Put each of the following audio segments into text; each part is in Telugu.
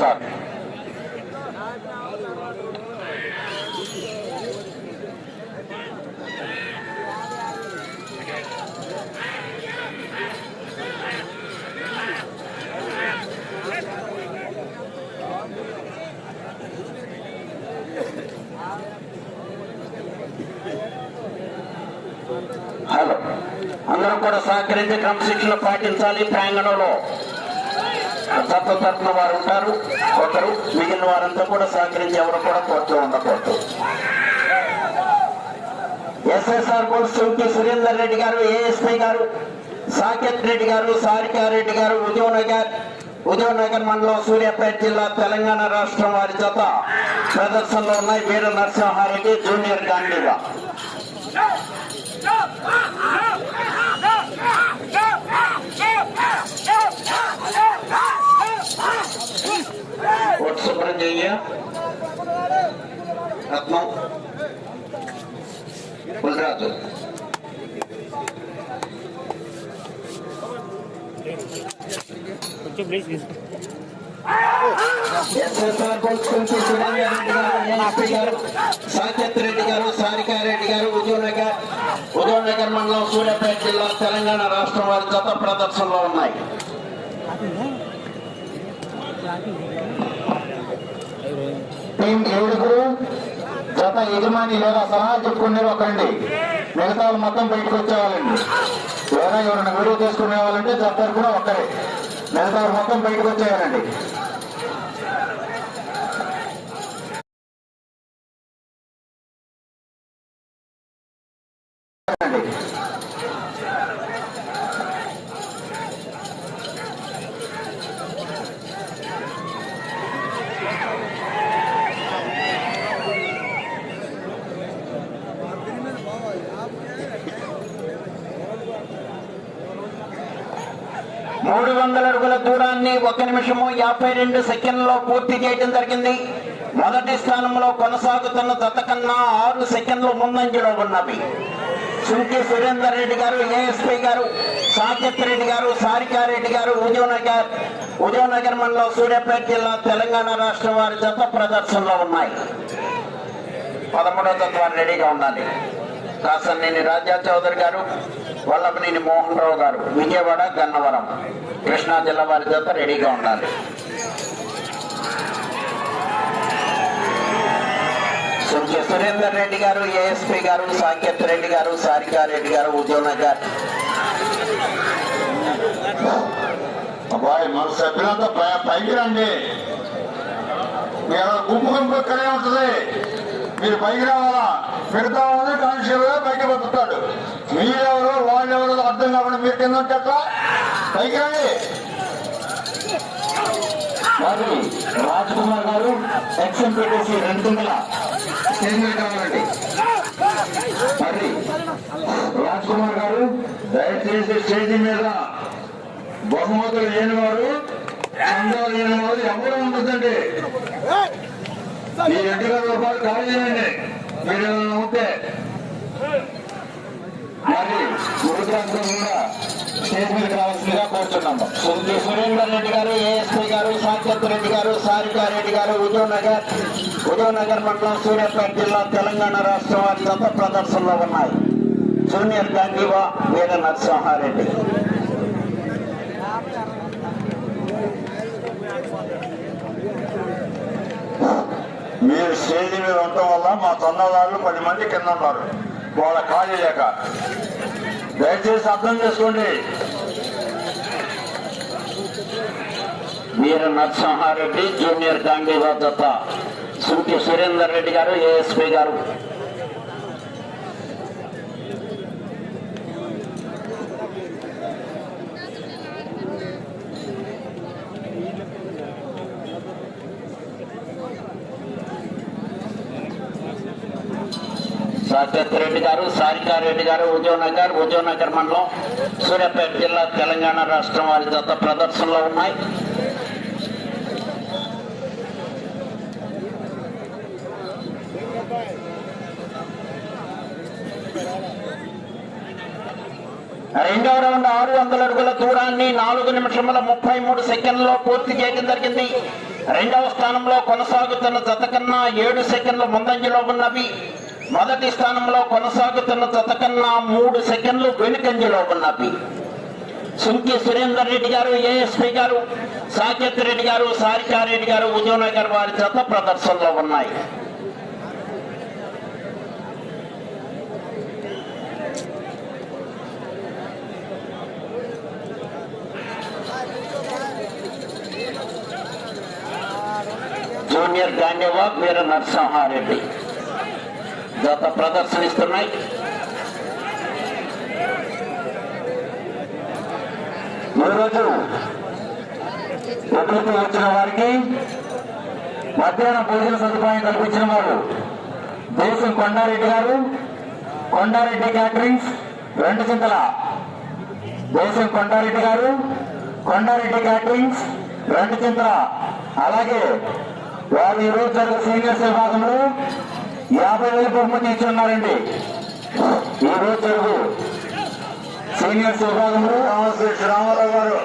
సార్ హలో అందరం కూడా సహకరించి క్రమశిక్షణ పాటించాలి ప్రాంగణంలో. తత్వ తరఫున వారు ఉంటారు. ఒకరు మిగిలిన వారంతా కూడా సహకరించి ఎవరు కూడా కోర్టులో ఉండకూడదు. ఎస్ఎస్ఆర్ కోర్టు సుంకి సురేందర్ రెడ్డి గారు ఏఎస్పీ గారు సాకేత్ రెడ్డి గారు సారికారెడ్డి గారు ఉదయనగర్ ఉదయనగర్ మండలం సూర్యాపేట జిల్లా తెలంగాణ రాష్ట్రం వారి చేత ప్రదర్శనలో ఉన్నాయి. వీర నరసింహారెడ్డి జూనియర్ గాంధీగా. చెయ్య రత్నం గుజరాత్ కొంచెం ప్లీజ్ రెడ్డి గారు ఏఎస్పీ గారు సాకేత్ రెడ్డి గారు సారికారెడ్డి గారు ఉదయనగర్ ఉదయనగర్ మండలం సూర్యాపేట జిల్లా తెలంగాణ రాష్ట్రం వారి జత ప్రదర్శనలో ఉన్నాయి టీం ఏడుగురు. గత యజమాని లేదా సలహా చెప్పుకునే ఒకండి. మిగతా మొత్తం బయటకు వచ్చేవాళ్ళండి. లేదా ఎవరైనా వీడియో చేసుకునే వాళ్ళంటే చెప్తారు కూడా ఒక్కరే. మిగతా వాళ్ళు మొత్తం బయటకు వచ్చేయాలండి. మూడు వందల అడుగుల దూరాన్ని ఒక నిమిషము యాభై రెండు సెకండ్లో పూర్తి చేయడం జరిగింది. మొదటి స్థానంలో కొనసాగుతున్న దత్త కన్నా ఆరు సెకండ్లు ముందంజలో ఉన్నవి. సుంకి సురేందర్ రెడ్డి గారు ఏఎస్పీ గారు సాకేత్ రెడ్డి గారు సారికారెడ్డి గారు ఉదయనగర్ ఉదయనగర్ మండలం సూర్యాపేట జిల్లా తెలంగాణ రాష్ట్రం వారి జత ప్రదర్శనలో ఉన్నాయి. పదమూడవ తత్వాన్ని రెడీగా ఉండాలి. కాసన్నేని రాజా చౌదరి గారు వల్లభనేని మోహన్ రావు గారు విజయవాడ గన్నవరం. కృష్ణా జిల్లా వారి చేత రెడీగా ఉండాలి. సురేందర్ రెడ్డి గారు ఏఎస్పీ గారు సాకేత్ రెడ్డి గారు సారికారెడ్డి గారు ఉద్యోగనగర్ అబ్బాయి మన సభ్యులంతా పైకి రండి. మీరు గుంపు గుంపు ఇక్కడే ఉంటుంది. మీరు పైకి రావాలా? మిగతా వాళ్ళు కానిస్టేబుల్ పైకి బతుకుతాడు మీరెవరు వాళ్ళెవరు అర్థం కాకుండా మీరు కింద ఎట్లా? పైకి రండి. రాజ్ కుమార్ గారు ఎక్స్ఎంపీటీసీ రెండు తుంగల స్టేజ్ మీద కావాలండి మరి రాజ్ కుమార్ గారు దయచేసి స్టేజ్ మీద బహుమతులు లేని వారు చందాలు లేని వారు ఎవరు ఉండదండి ఈ రెండు వేల రూపాయలు ఖాళీ చేయండి. మీరు ఏమైనా ఉంటే మరి గురుగ్రాంతం కూడా స్టేజ్ మీద రావాల్సిందిగా కోరుతున్నాము సురేందర్ రెడ్డి గారు ఏఎస్పీ గారు సాకేత్ రెడ్డి గారు సారికారెడ్డి గారు ఉదయనగర్ ఉదయనగర్ మండలం సూర్యాపేట జిల్లా తెలంగాణ రాష్ట్రం వారి ప్రదర్శనలో ఉన్నాయి. జూనియర్ గాంధీవా వీర నరసింహారెడ్డి మీరు స్టేజ్ మీద ఉండటం వల్ల మా తొందరదారులు పది మంది కింద ఉన్నారు. వాళ్ళ ఖాళీ లేక. దయచేసి అర్థం చేసుకోండి. మీరు నరసింహారెడ్డి జూనియర్ గాంధీ జత సుంకి సురేందర్ రెడ్డి గారు ఏఎస్పీ గారు. సాకేత్ రెడ్డి గారు సారికారెడ్డి గారు ఉదయనగర్ ఉదయనగర్ మండలం సూర్యాపేట జిల్లా తెలంగాణ రాష్ట్రం వారి జత ప్రదర్శనలో ఉన్నాయి. రెండవ రౌండ్ ఆరు వందల అడుగుల దూరాన్ని నాలుగు నిమిషముల ముప్పై మూడు సెకండ్లో పూర్తి చేయడం జరిగింది. రెండవ స్థానంలో కొనసాగుతున్న జత కన్నా ఏడు సెకండ్ల ముందంజలో ఉన్నవి. మొదటి స్థానంలో కొనసాగుతున్న తతకన్నా మూడు సెకండ్లు వెనుకంజలో ఉన్నవి సుంకి సురేందర్ రెడ్డి గారు ఏఎస్పీ గారు సాకేత్ రెడ్డి గారు సారికారెడ్డి గారు ఉదయనగర్ వారి చేత ప్రదర్శనలో ఉన్నాయి. జూనియర్ గాంధీవా వీర నరసింహారెడ్డి. జత ప్రదర్శనిస్తున్నాయి. ఈరోజు ప్రభుత్వం వచ్చిన వారికి మధ్యాహ్నం భోజన సదుపాయం కల్పించిన వారు దేశం కొండారెడ్డి గారు కొండారెడ్డి క్యాటరింగ్స్ రెండు చింతల. దేశం కొండారెడ్డి గారు కొండారెడ్డి క్యాటరింగ్స్ రెండు చింతల. అలాగే వారు ఈరోజు రోజు సీనియర్స్ విభాగంలో యాభై వేల బహుమతి ఇచ్చి ఉన్నారండి ఈ రోజు జరుగు. సీనియర్స్ విభాగంలో శ్రీ రామారావు గారు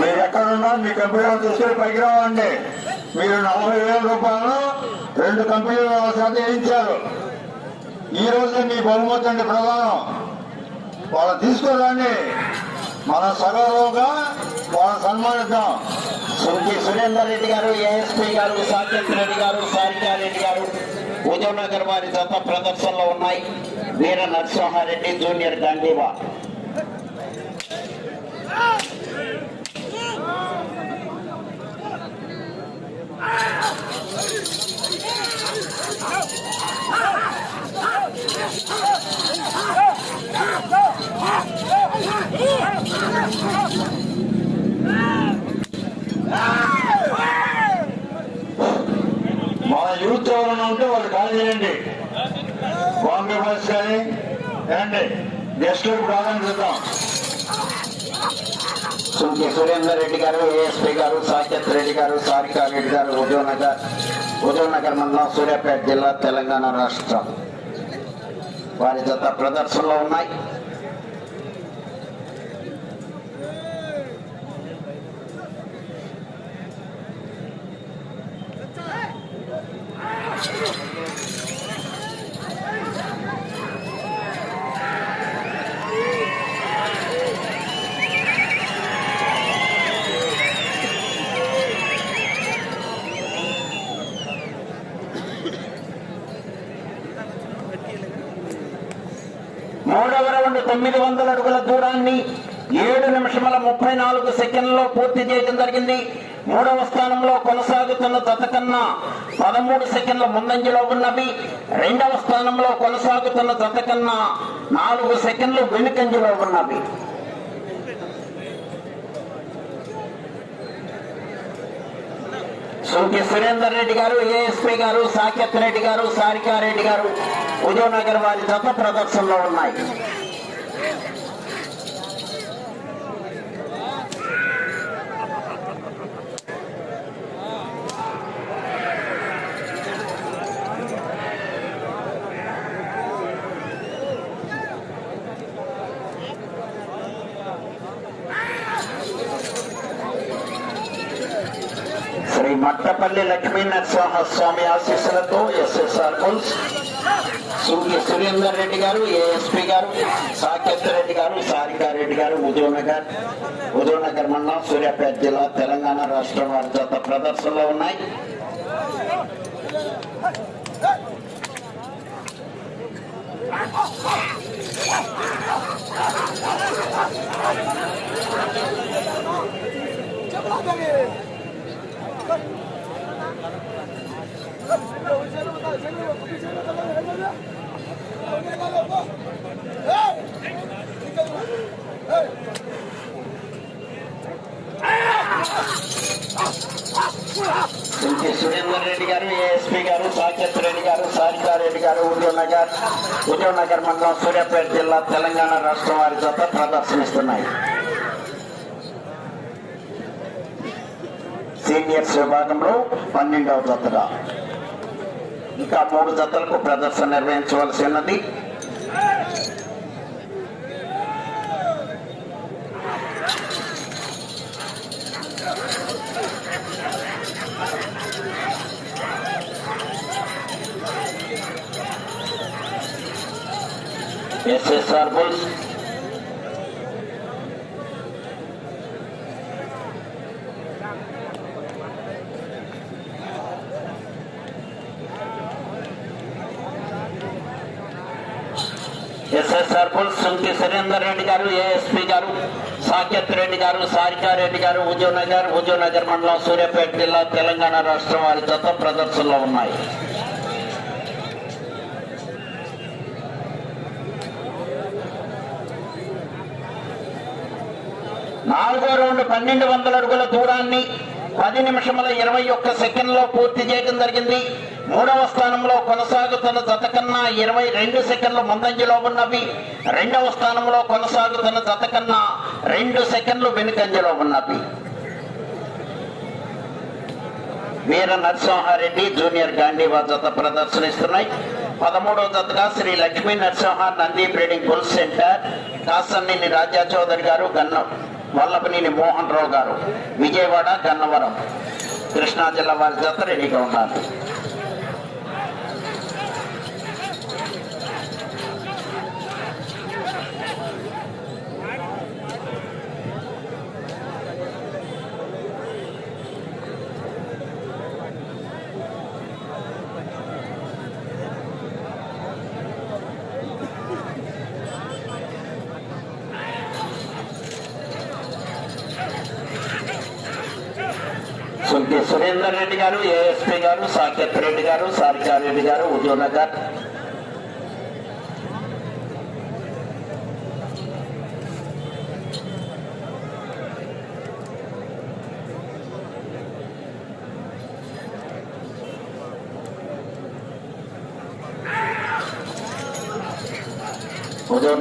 మీరు ఎక్కడున్నా మీ కంప్యూటర్ తీసుకెళ్ళి పైకి రావండి. మీరు నలభై వేల రూపాయలు రెండు కంపెనీల చేత వేయించారు. ఈ రోజు మీ బహుమతి అండి ప్రధానం. వాళ్ళు తీసుకురండి. మన సగౌరవంగా వాళ్ళని సన్మానిద్దాం. సురేందర్ రెడ్డి గారు ఏఎస్పీ గారు సాకేత్ రెడ్డి గారు సారికారెడ్డి గారు ఉదయనగర్ వారి జత ప్రదర్శనలో ఉన్నాయి. వీర నరసింహారెడ్డి జూనియర్ గాంధీవా మన ఏమైనా ఉంటే వాళ్ళు కాల్ చేయండి. బాంబే బస్ కానీ ఏమండి గెస్ట్లకు ప్రాధాన్యత ఇద్దాం. సుంకి సురేందర్ రెడ్డి గారు ఏఎస్పీ గారు సాకేత్ రెడ్డి గారు సారికారెడ్డి గారు ఉదయనగర్ ఉదయనగర్ మండలం సూర్యాపేట జిల్లా తెలంగాణ రాష్ట్రం. వారి జత ప్రదర్శనలో ఉన్నాయి. మూడవ రౌండ్ తొమ్మిది వందల అడుగుల దూరాన్ని ఏడు నిమిషముల ముప్పై నాలుగు సెకండ్లలో పూర్తి చేయడం జరిగింది. మూడవ స్థానంలో కొనసాగుతున్న జత కన్నా పదమూడు సెకండ్ల ముందంజలో ఉన్నవి. రెండవ స్థానంలో కొనసాగుతున్న జత కన్నా నాలుగు సెకండ్లు వెనుకంజలో ఉన్నవి. సూకి సురేందర్ రెడ్డి గారు ఏఎస్పీ గారు సాకేత్ రెడ్డి గారు సారికారెడ్డి గారు ఉదయనగర్ వారి జత ప్రదర్శనలో ఉన్నాయి. శ్రీ మట్టపల్లి లక్ష్మీ నరసింహ స్వామి ఆశీస్సులతో ఎస్ఎస్ఆర్ బుల్స్ సురేందర్ రెడ్డి గారు ఏఎస్పి గారు సాకేత్ రెడ్డి గారు సారికారెడ్డి గారు ఉదయనగర్ ఉదయనగర్ మండలం సూర్యాపేట జిల్లా తెలంగాణ రాష్ట్రం వారి జత ప్రదర్శనలో ఉన్నాయి. ఇంటి సురేందర్ రెడ్డి గారు ఏఎస్పీ గారు సాకేత్ రెడ్డి గారు సారికారెడ్డి గారు ఉదయనగర్ ఉదయనగర్ మండలం సూర్యాపేట జిల్లా తెలంగాణ రాష్ట్రం వారి చేత ప్రదర్శనిస్తున్నాయి. సీనియర్స్ విభాగంలో పన్నెండవ జతగా. ఇంకా మూడు జతలకు ప్రదర్శన నిర్వహించవలసి ఉన్నది SSR bulls SSR bulls Sunki Surender Reddy గారు ఏఎస్పి గారు సాకేత్ రెడ్డి గారు సారికారెడ్డి గారు హుజూర్ నగర్ నగర్ మండలం సూర్యాపేట జిల్లా తెలంగాణ రాష్ట్రం వారి జత ప్రదర్శనలో ఉన్నాయి. నాలుగో రౌండ్ పన్నెండు వందల అడుగుల దూరాన్ని పది నిమిషముల ఇరవై ఒక్క సెకండ్లో పూర్తి చేయడం జరిగింది. మూడవ స్థానంలో కొనసాగుతున్న జత కన్నా ఇరవై రెండు సెకండ్ల ముందంజలో ఉన్నవి. రెండవ స్థానంలో కొనసాగుతున్న జత కన్నా రెండు సెకండ్లు వెనుకంజలో ఉన్నవి. వీర నరసింహారెడ్డి జూనియర్ గాంధీవా జత ప్రదర్శనిస్తున్నాయి. పదమూడవ జతగా Sri Lakshmi Narasimha Nandi breeding bull centre. Kasanneni Raja Chowdary గారు గన్న వల్లభనేని మోహన్ రావు గారు. విజయవాడ గన్నవరం. కృష్ణా జిల్లా వారి జత రెడీగా ఉన్నారు. రాజేందర్ రెడ్డి గారు ఏఎస్పీ గారు సాకేత్ రెడ్డి గారు సారికారెడ్డి గారు ఉద్యోగనగర్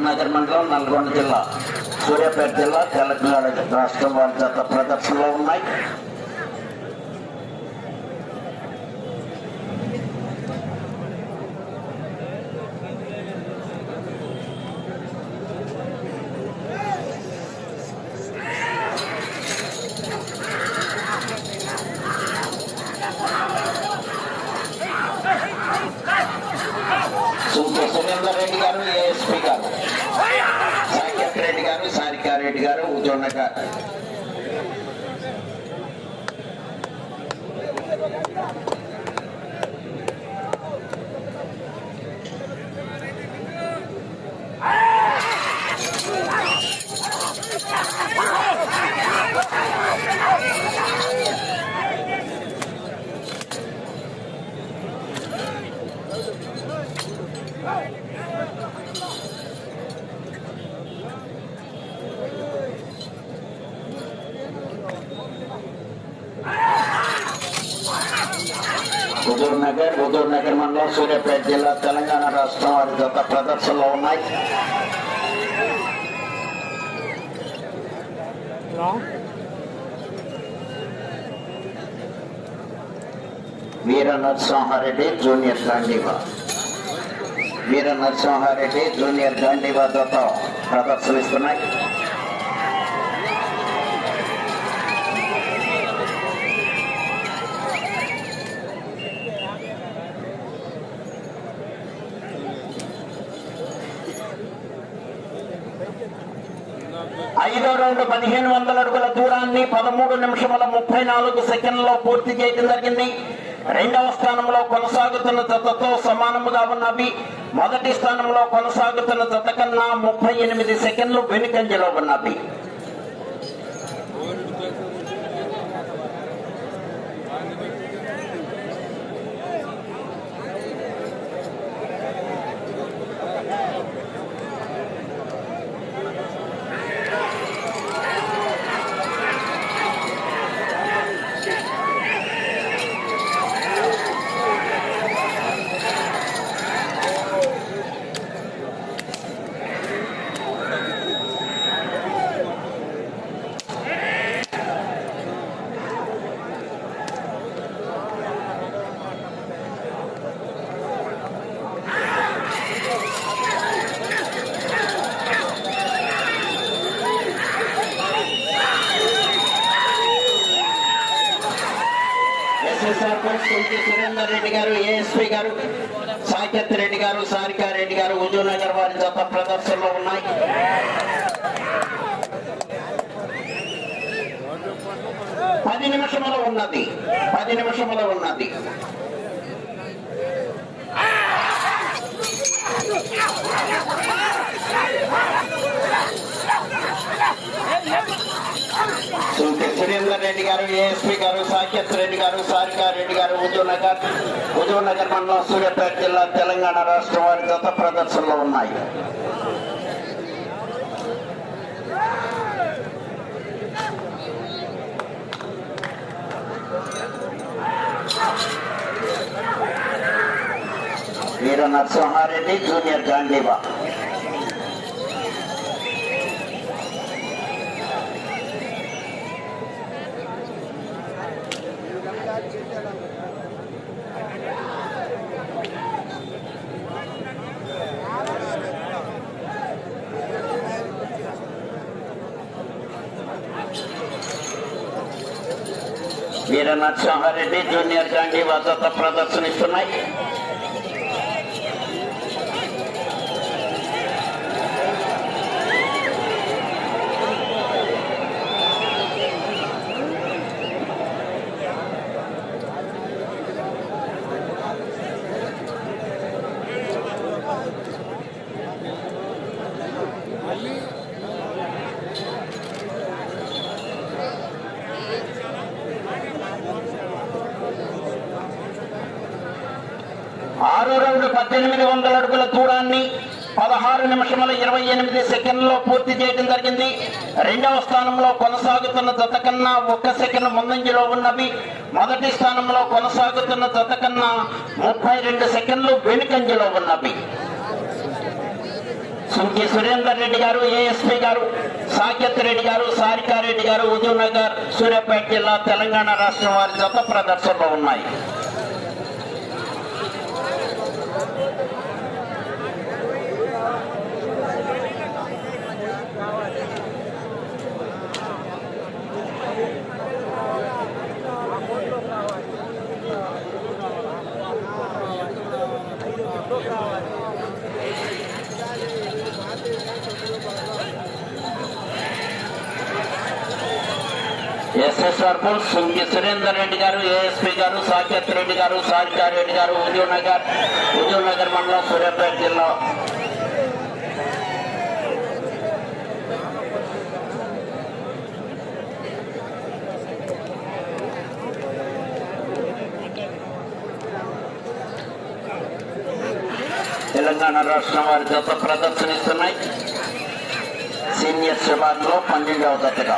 నగర్ మండలం నల్గొండ జిల్లా సూర్యాపేట జిల్లా తెలంగాణ రాష్ట్రం వారి జత ప్రదర్శనలో ఉన్నాయి సుంకే సురేందర్ రెడ్డి గారు ఏఎస్పీ గారు సాకేత్ రెడ్డి గారు సారికారెడ్డి గారు ఉద్యోగ నగర్ హుజూర్ నగర్ హుజూర్ నగర్ మండలం సూర్యాపేట జిల్లా తెలంగాణ రాష్ట్రం వారి జత ప్రదర్శనలో ఉన్నాయి వీర నరసింహారెడ్డి జూనియర్ గాంధీవా వీర నరసింహారెడ్డి జూనియర్ గాంధీ జత ప్రదర్శనిస్తున్నాయి. ఐదో రౌండ్ పదిహేను వందల అడుగుల దూరాన్ని పదమూడు నిమిషముల ముప్పై నాలుగు సెకండ్లో పూర్తి చేయడం జరిగింది. రెండవ స్థానంలో కొనసాగుతున్న జతతో సమానముగా ఉన్నవి మొదటి స్థానంలో కొనసాగుతున్న జత కన్నా ముప్పై ఎనిమిది సెకండ్లు వెనుకంజలో ఉన్నది. ఉన్నాయి పది నిమిషములు ఉన్నది. పది నిమిషములు ఉన్నది. సురేందర్ రెడ్డి గారు ఏఎస్పీ గారు సాకేత్ రెడ్డి గారు సారికా రెడ్డి గారు హుజూర్ నగర్ మండలం సూర్యాపేట జిల్లా తెలంగాణ రాష్ట్రం వారి గత ప్రదర్శనలో ఉన్నాయి. వీర నరసింహారెడ్డి జూనియర్ గాంధీబా వీర నరసింహారెడ్డి జూనియర్ గాంధీ జత ప్రదర్శనిస్తున్నాయి ఆరు రౌండ్ పద్దెనిమిది వందల అడుగుల దూరాన్ని పదహారు నిమిషముల ఇరవై ఎనిమిది సెకండ్లో పూర్తి చేయడం జరిగింది. రెండవ స్థానంలో కొనసాగుతున్న జత కన్నా ఒక్క సెకండ్ ముందంజలో ఉన్నవి. మొదటి స్థానంలో కొనసాగుతున్న జత కన్నా ముప్పై రెండు సెకండ్లు వెనుకంజలో ఉన్నవి. సుంకి సురేందర్ రెడ్డి గారు ఏఎస్పీ గారు సాకేత్ రెడ్డి గారు సారికారెడ్డి గారు ఉదయం నగర్ సూర్యాపేట జిల్లా తెలంగాణ రాష్ట్రం వారి జత ప్రదర్శనలో ఉన్నాయి. ఎస్ఎస్ఆర్ బోస్ సురేందర్ రెడ్డి గారు ఏఎస్పీ గారు సాకేత్ రెడ్డి గారు సారికా రెడ్డి గారు ఉదయం నగర్ ఉదయం నగర్ మండలం సూర్యాపేట జిల్లా. తెలంగాణ రాష్ట్రం వారి జత ప్రదర్శనిస్తున్నాయి. సీనియర్ శివార్లో పన్నెండవ జతగా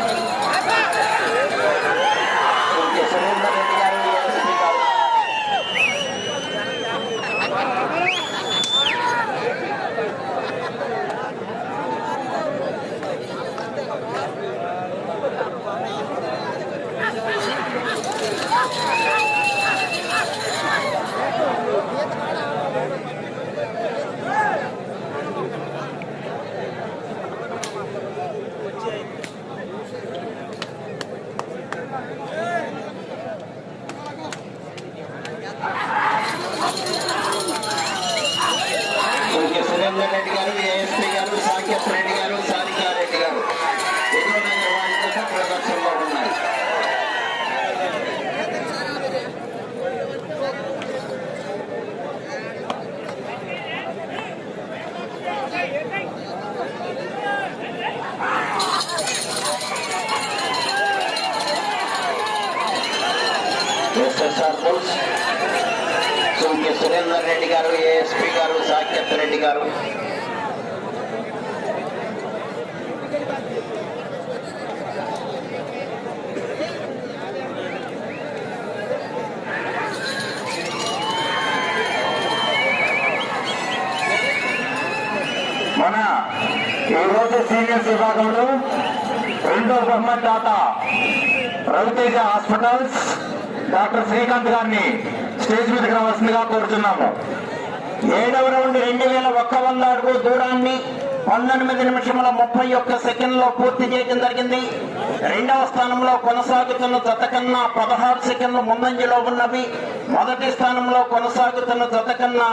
సుంకి సురేందర్ రెడ్డి గారు ఏఎస్పీ గారు సుంకి సురేందర్ రెడ్డి గారు ఏఎస్పీ గారు సాకేత్ రెడ్డి గారు సారికా రెడ్డి గారు హుజూర్ నగర్ వారి జత ప్రదర్శనలో ఉన్నాయి ఎస్ఎస్ఆర్ బుల్స్ సుంకి సురేందర్ రెడ్డి గారు ఏఎస్పీ గారు సాకేత్ రెడ్డి గారు. మన ఈరోజు సీనియర్స్ విభాగంలో రెండో బహుమతి దాత రవితేజ హాస్పిటల్స్ డాక్టర్ శ్రీకాంత్ గారిని స్టేజ్ మీదకి రావాల్సిందిగా కోరుతున్నాము ఏడవ రౌండ్ రెండు వేల ఒక్క వంద అడుగు దూరాన్ని పంతొమ్మిది నిమిషముల ముప్పై ఒక్క సెకండ్లో పూర్తి చేయడం జరిగింది. రెండవ స్థానంలో కొనసాగుతున్న జత కన్నా పదహారు సెకండ్లు ముందంజలో ఉన్నవి. మొదటి స్థానంలో కొనసాగుతున్న జత కన్నా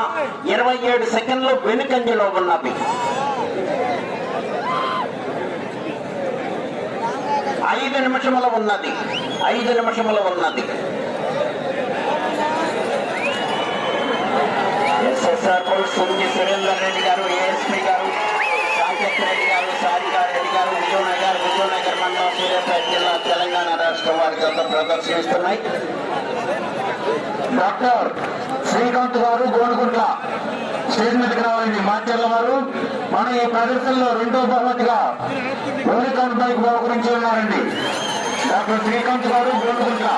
ఇరవై ఏడు సెకండ్లు వెనుకంజలో ఉన్నవి. ఐదు నిమిషముల ఉన్నది. ఐదు నిమిషముల ఉన్నది. ఎస్ఎస్ఆర్ సుంజి సురేందర్ రెడ్డి గారు ఏఎస్పీ గారు సాంకేత్ రెడ్డి గారు సారికా రెడ్డి గారు విజయనగర్ విజయనగర్ మండలం సూర్యాపేట జిల్లా తెలంగాణ రాష్ట్రం వారి జత ప్రదర్శిస్తున్నాయి డాక్టర్ శ్రీకాంత్ గారు గోనుగుంట్ల స్టేజ్ మీదకి రావాలండి. మాచర్ల వారు మన ఈ ప్రదర్శనలో రెండో బహుమతిగా యూనికాన్ బైక్ బహుకరించి ఉన్నారండి డాక్టర్ శ్రీకాంత్ గారు గోనుగుంట్ల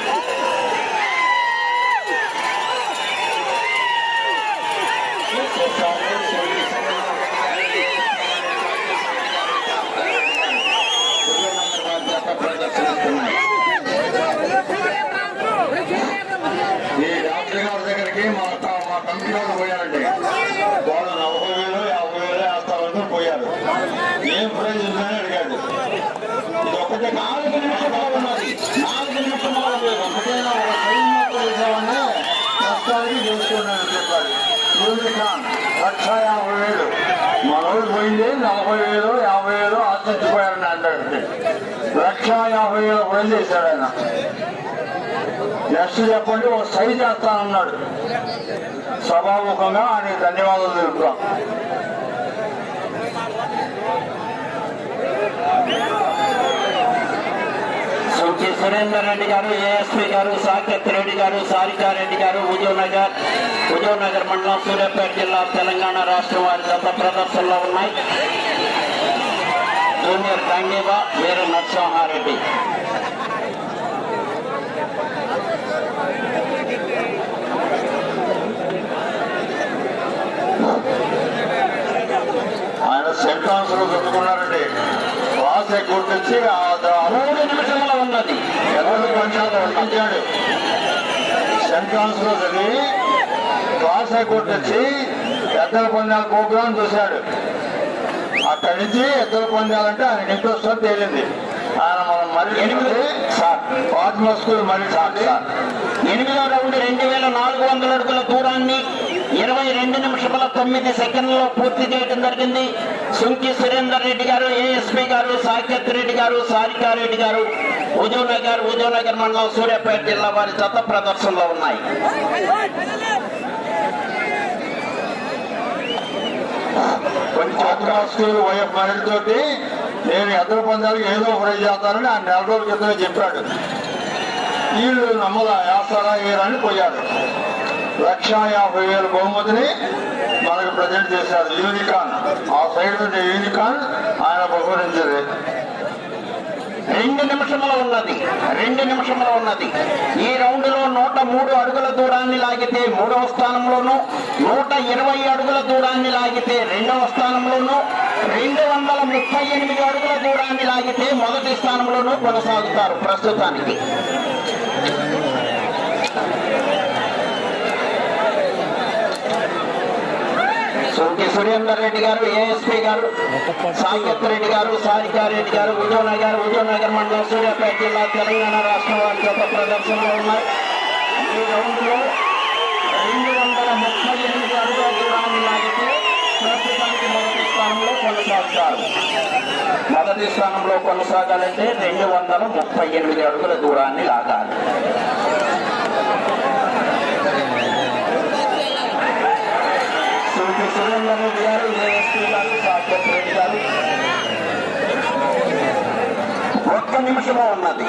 ఎస్ఎస్ఆర్ సుంజి సురేందర్ రెడ్డి గారు, విజయనగర్ వారి జత ప్రదర్శనిస్తున్నాయి ఈ డాక్టర్ గారి దగ్గరికి మా క- మా కంపెనీ వాళ్ళు పోయారండి వాళ్ళు నలభై వేలు యాభై వేలు వేస్తామని పోయారు ఏం ప్రైజ్ ఉందని అడిగాడు ఇది ఒకటే నాలుగు నిమిషముల ఉన్నది నాలుగు నిమిషముల ఉన్నది ఒకటేనా ఒక సైన్ మొత్తం వేసామని కష్టానికి చేసుకున్నాను చెప్పాడు యూనికాన్ లక్ష యాభై వేలు మన పోయింది నలభై వేలు యాభై వేలు ఆశించిపోయారని అంటాడు లక్ష యాభై వేలు పోయి చేశాడు ఆయన. నెక్స్ట్ చెప్పండి ఓ సైజ్ చేస్తానన్నాడు సభాముఖంగా ఆయన ధన్యవాదాలు తెలుపుతాం. సుంచి సురేందర్ రెడ్డి గారు ఏఎస్పీ గారు సాకేత్ రెడ్డి గారు సారికా రెడ్డి గారు హుజూర్నగర్ హుజూర్నగర్ మండలం సూర్యాపేట జిల్లా తెలంగాణ రాష్ట్రం వారి గత ప్రదర్శనలో ఉన్నాయి. జూనియర్ గంగేబా వీర నరసింహారెడ్డి. ఆయన సెంటాన్స్లో చదువుకున్నారండి. క్లాస్ ఎగ్గొట్టించి మూడు నిమిషముల ఉన్నది ఎవరు పంచాయతీ పంపించాడు సెంట్రాన్స్లో చదివి క్లాస్ ఎగ్గొట్టించి ఎద్దల పందాల ప్రోగ్రాం చూశాడు అక్కడి నుంచి ఎద్దల పందాలంటే ఆయన ఇంట్రెస్ట్ అని తేలింది ఆయన మనం మరి ఎనిమిది సార్ ఫాతిమా స్కూల్ మరి సార్ సార్ ఎనిమిదో రౌండ్ రెండు వేల నాలుగు వందల అడుగుల దూరాన్ని ఇరవై రెండు నిమిషముల తొమ్మిది సెకండ్లలో పూర్తి చేయడం జరిగింది సుంకి సురేందర్ రెడ్డి గారు ఏఎస్పీ గారు సాకేత్ రెడ్డి గారు సారికా రెడ్డి గారు ఉదయనగర్ ఉదయనగర్ మండలం సూర్యాపేట జిల్లా వారి జత ప్రదర్శనలో ఉన్నాయి. కొన్ని వైఎఫ్ తోటి నేను ఎద్దరు పందాలకు ఏదో ప్రైజ్ చేస్తానని ఆయన నెల రోజుల క్రితమే చెప్పాడు. వీళ్ళు నమ్మదా వేస్తారా వేయరని పోయాడు లక్ష యాభై వేల బహుమతిని మనకు ప్రజెంట్ చేశారు యూనికాన్. ఆ సైడ్ ఉండే యూనికాన్ ఆయన బహుమతించారు రెండు నిమిషముల ఉన్నది. రెండు నిమిషముల ఉన్నది. ఈ రౌండ్లో నూట మూడు అడుగుల దూరాన్ని లాగితే మూడవ స్థానంలోను నూట ఇరవై అడుగుల దూరాన్ని లాగితే రెండవ స్థానంలోను రెండు వందల ముప్పై ఎనిమిది అడుగుల దూరాన్ని లాగితే మొదటి స్థానంలోనూ కొనసాగుతారు ప్రస్తుతానికి. సూర్య సురేందర్ రెడ్డి గారు ఏఎస్పీ గారు సాకేత్ రెడ్డి గారు సారికా రెడ్డి గారు విజయనగర్ విజయనగర్ మండలం సూర్యాపేట జిల్లా తెలంగాణ రాష్ట్రం వారి యొక్క ప్రదర్శనలో ఉన్నారు. ఈ రౌండ్లో రెండు వందల ముప్పై ఎనిమిది అడుగుల దూరాన్ని లాగితే ప్రస్తుతానికి మొదటి స్థానంలో కొనసాగుతారు. మొదటి స్థానంలో కొనసాగాలంటే రెండు వందల ముప్పై ఎనిమిది అడుగుల దూరాన్ని లాగాలి. శ్రీ గారు ఏఎస్పీ గారు సాకేత్ రెడ్డి గారు ఒక్క నిమిషము ఉన్నది.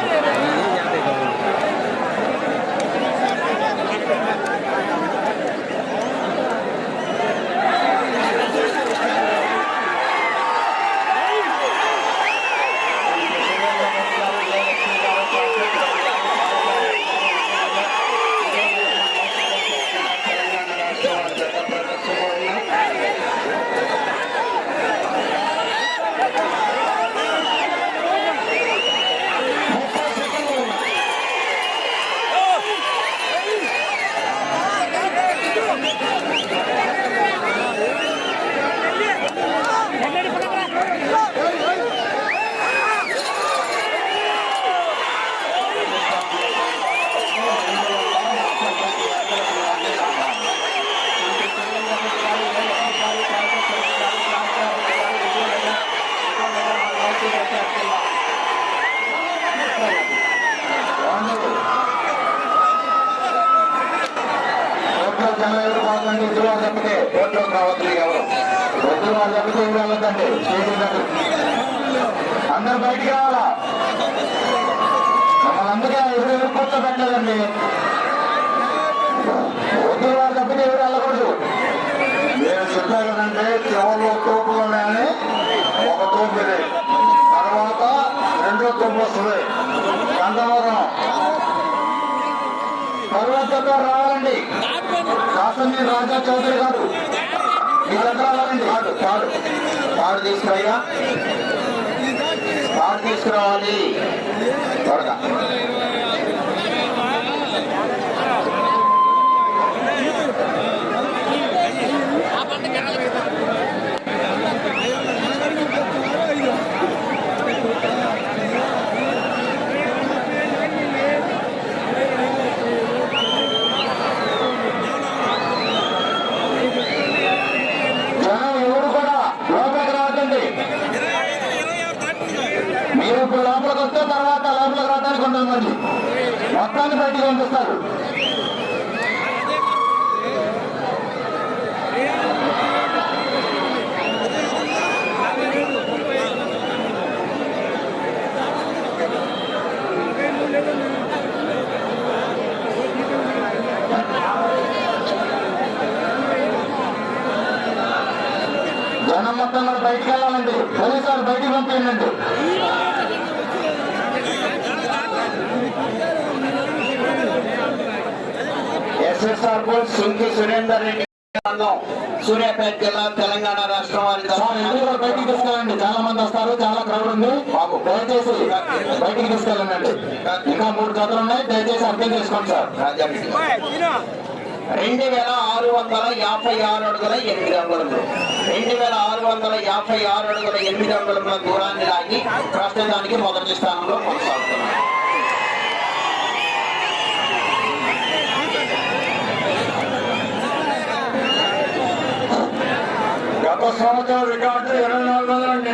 కూర్చోండి స్టేజ్ బయటికి రావాలా? మమ్మల్ని అందుకే ఎవరు ఎవరు కూర్చోబెట్టలేదండి వద్దు వారు తప్పితే ఎవరు వెళ్ళకూడదు. నేను చెప్పా కదంటే చివరిలో తోపులు ఉన్నాయని ఒక తోపు ఇది. తర్వాత రెండో తోపు వస్తుంది. గంధవరం. తర్వాత రావాలండి. కాసండి రాజా చౌదరి గారు. మీరంతా రావాలండి. కాదు కాదు పాడు తీసుకురాయ్యా పాడు తీసుకురావాలి. త్వరగా జనం ఎవరు కూడా లోపలికి రావద్దండి మీరు ఇప్పుడు లోపలికి వస్తే తర్వాత లోపలికి రావడానికి ఉండదు మళ్ళీ మొత్తాన్ని బయటికి పంపిస్తారు జనం మొత్తం కూడా బయటికి వెళ్ళాలండి పోలీసు వాళ్ళు బయటికి పంపించండి ఎస్ఎస్ఆర్ బోల్ సుంకి సురేందర్ రెడ్డి సూర్యాపేట జిల్లా తెలంగాణ రాష్ట్రం వారి కూడా బయటికి తీసుకెళ్ళండి? చాలా మంది వస్తారు చాలా క్రౌడ్ ఉంది. దయచేసి బయటికి తీసుకెళ్ళండి. ఇంకా మూడు జతలు ఉన్నాయి దయచేసి అర్థం చేసుకోండి సార్. రెండు వేల ఆరు వందల యాభై ఆరు అడుగుల ఎనిమిది అంగుళములు. రెండు వేల ఆరు వందల యాభై ఆరు అడుగుల ఎనిమిది అంగుళముల దూరాన్ని లాగి ప్రస్తుతానికి మొదటి స్థానంలో కొనసాగుతున్నారు. ఒక సంవత్సరం రికార్డు ఇరవై నాలుగు వందలండి.